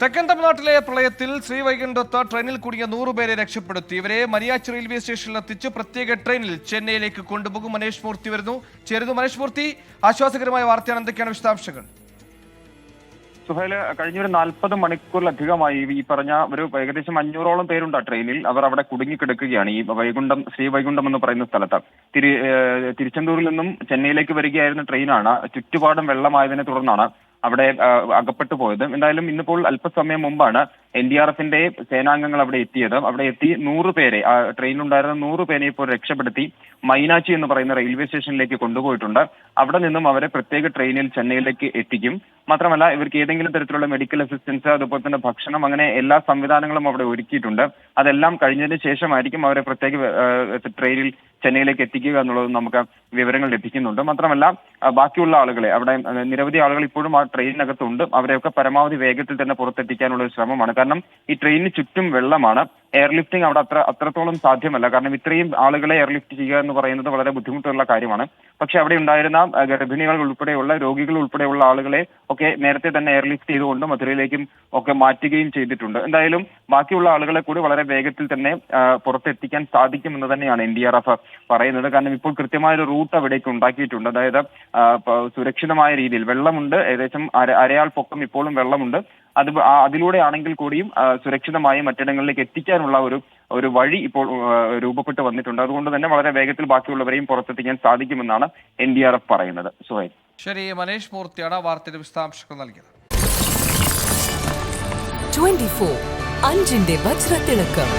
തെക്കൻ തമിഴ്നാട്ടിലെ പ്രളയത്തിൽ ശ്രീവൈകുണ്ഠത്ത് ട്രെയിനിൽ കുടുങ്ങിയ നൂറുപേരെ രക്ഷപ്പെടുത്തി. ഇവരെ മരിയാച്ച് റെയിൽവേ സ്റ്റേഷനിൽ എത്തിച്ച് പ്രത്യേക ട്രെയിനിൽ ചെന്നൈയിലേക്ക് കൊണ്ടുപോകും മനേഷ് മൂർത്തി വരുന്നു. ചേരുന്നു മനേഷ് മൂർത്തി ആശ്വാസകരമായ വാർത്തയാണ് എന്തൊക്കെയാണ് വിശദാംശങ്ങൾ? കഴിഞ്ഞ ഒരു നാൽപ്പത് മണിക്കൂറിലധികമായി ഈ പറഞ്ഞ ഒരു ഏകദേശം അഞ്ഞൂറോളം പേരുണ്ട് ആ ട്രെയിനിൽ. അവർ അവിടെ കുടുങ്ങിക്കിടക്കുകയാണ് ഈ വൈകുണ്ഠം ശ്രീ വൈകുണ്ഠം എന്ന് പറയുന്ന സ്ഥലത്ത്. തിരി തിരുച്ചെന്തൂരിൽ നിന്നും ചെന്നൈയിലേക്ക് വരികയായിരുന്ന ട്രെയിനാണ്. ചുറ്റുപാടും വെള്ളമായതിനെ തുടർന്നാണ് അവിടെ അകപ്പെട്ടു പോയത് എന്തായാലും ഇന്നിപ്പോൾ അല്പസമയം മുമ്പാണ് എൻ ഡി ആർ എഫിന്റെ സേനാംഗങ്ങൾ അവിടെ എത്തിയത്. അവിടെ എത്തി നൂറ് പേരെ ട്രെയിനിലുണ്ടായിരുന്ന നൂറ് പേരെ ഇപ്പോൾ രക്ഷപ്പെടുത്തി മൈനാച്ചി എന്ന് പറയുന്ന റെയിൽവേ സ്റ്റേഷനിലേക്ക് കൊണ്ടുപോയിട്ടുണ്ട്. അവിടെ നിന്നും അവരെ പ്രത്യേക ട്രെയിനിൽ ചെന്നൈയിലേക്ക് എത്തിക്കും. മാത്രമല്ല ഇവർക്ക് ഏതെങ്കിലും തരത്തിലുള്ള മെഡിക്കൽ അസിസ്റ്റൻസ് അതുപോലെ തന്നെ ഭക്ഷണം അങ്ങനെ എല്ലാ സംവിധാനങ്ങളും അവിടെ ഒരുക്കിയിട്ടുണ്ട്. അതെല്ലാം കഴിഞ്ഞതിന് ശേഷമായിരിക്കും അവരെ പ്രത്യേക ട്രെയിനിൽ ചെന്നൈയിലേക്ക് എത്തിക്കുക എന്നുള്ളത് നമുക്ക് വിവരങ്ങൾ ലഭിക്കുന്നുണ്ട്. മാത്രമല്ല ബാക്കിയുള്ള ആളുകളെ അവിടെ നിരവധി ആളുകൾ ഇപ്പോഴും ആ ട്രെയിനിനകത്തുണ്ട്. അവരെയൊക്കെ പരമാവധി വേഗത്തിൽ തന്നെ പുറത്തെത്തിക്കാനുള്ള ശ്രമമാണ്. കാരണം ഈ ട്രെയിനിന് ചുറ്റും വെള്ളമാണ്. എയർലിഫ്റ്റിംഗ് അവിടെ അത്ര അത്രത്തോളം സാധ്യമല്ല. കാരണം ഇത്രയും ആളുകളെ എയർലിഫ്റ്റ് ചെയ്യുക എന്ന് പറയുന്നത് വളരെ ബുദ്ധിമുട്ടുള്ള കാര്യമാണ്. പക്ഷെ അവിടെ ഉണ്ടായിരുന്ന ഗർഭിണികൾ ഉൾപ്പെടെയുള്ള രോഗികൾ ഉൾപ്പെടെയുള്ള ആളുകളെ ഒക്കെ നേരത്തെ തന്നെ എയർലിഫ്റ്റ് ചെയ്തുകൊണ്ട് മധുരയിലേക്കും ഒക്കെ മാറ്റുകയും ചെയ്തിട്ടുണ്ട്. എന്തായാലും ബാക്കിയുള്ള ആളുകളെ കൂടി വളരെ വേഗത്തിൽ തന്നെ പുറത്തെത്തിക്കാൻ സാധിക്കുമെന്ന് തന്നെയാണ് എൻ ഡി ആർ എഫ് പറയുന്നത്. കാരണം ഇപ്പോൾ കൃത്യമായ ഒരു റൂട്ട് അവിടേക്ക് ഉണ്ടാക്കിയിട്ടുണ്ട്. അതായത് സുരക്ഷിതമായ രീതിയിൽ വെള്ളമുണ്ട്. ഏകദേശം അര അരയാൾ പൊക്കം ഇപ്പോഴും വെള്ളമുണ്ട്. അത് അതിലൂടെയാണെങ്കിൽ അതിലൂടെ ആണെങ്കിൽ കൂടിയും സുരക്ഷിതമായി മറ്റിടങ്ങളിലേക്ക് എത്തിക്കാനുള്ള ഒരു ഒരു വഴി ഇപ്പോൾ രൂപപ്പെട്ട് വന്നിട്ടുണ്ട്. അതുകൊണ്ട് തന്നെ വളരെ വേഗത്തിൽ ബാക്കിയുള്ളവരെയും പുറത്തെത്തിക്കാൻ സാധിക്കുമെന്നാണ് എൻ ഡി ആർ എഫ് പറയുന്നത്. സുഹൈൽ. ശരി മനേഷ് മൂർത്തിയാണ് വാർത്തയുടെ വിശദാംശങ്ങൾ നൽകിയത്. 24 അഞ്ചിന്റെ വജ്രത്തിളക്കം.